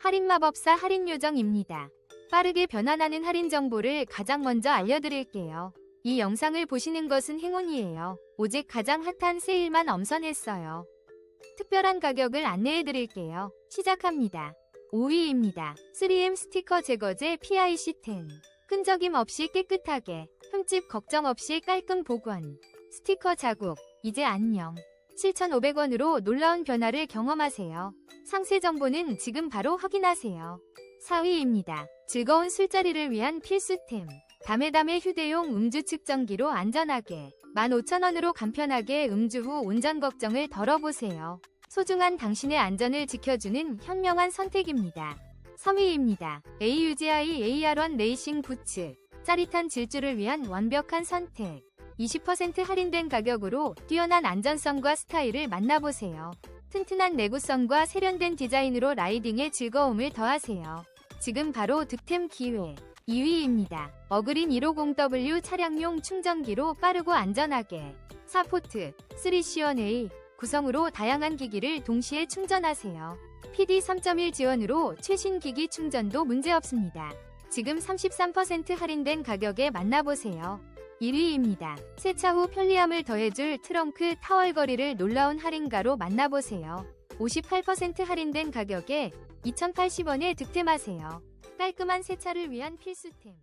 할인마법사 할인요정입니다. 빠르게 변환하는 할인 정보를 가장 먼저 알려드릴게요. 이 영상을 보시는 것은 행운이에요. 오직 가장 핫한 세일만 엄선했어요. 특별한 가격을 안내해드릴게요. 시작합니다. 5위입니다. 3M 스티커 제거제 PIC10. 끈적임 없이 깨끗하게, 흠집 걱정 없이 깔끔 복원. 스티커 자국, 이제 안녕. 7,500원으로 놀라운 변화를 경험하세요. 상세 정보는 지금 바로 확인하세요. 4위입니다. 즐거운 술자리를 위한 필수템. 다메다메 휴대용 음주 측정기로 안전하게 15,000원으로 간편하게 음주 후 운전 걱정을 덜어보세요. 소중한 당신의 안전을 지켜주는 현명한 선택입니다. 3위입니다. AUGI AR1 레이싱 부츠. 짜릿한 질주를 위한 완벽한 선택. 20% 할인된 가격으로 뛰어난 안전성과 스타일을 만나보세요. 튼튼한 내구성과 세련된 디자인으로 라이딩의 즐거움을 더하세요. 지금 바로 득템 기회. 2위입니다. 어그린 150W 차량용 충전기로 빠르고 안전하게. 사포트 3C1A 구성으로 다양한 기기를 동시에 충전하세요. PD 3.1 지원으로 최신 기기 충전도 문제없습니다. 지금 33% 할인된 가격에 만나보세요. 1위입니다. 세차 후 편리함을 더해줄 트렁크 타월거리를 놀라운 할인가로 만나보세요. 58% 할인된 가격에 2,080원에 득템하세요. 깔끔한 세차를 위한 필수템.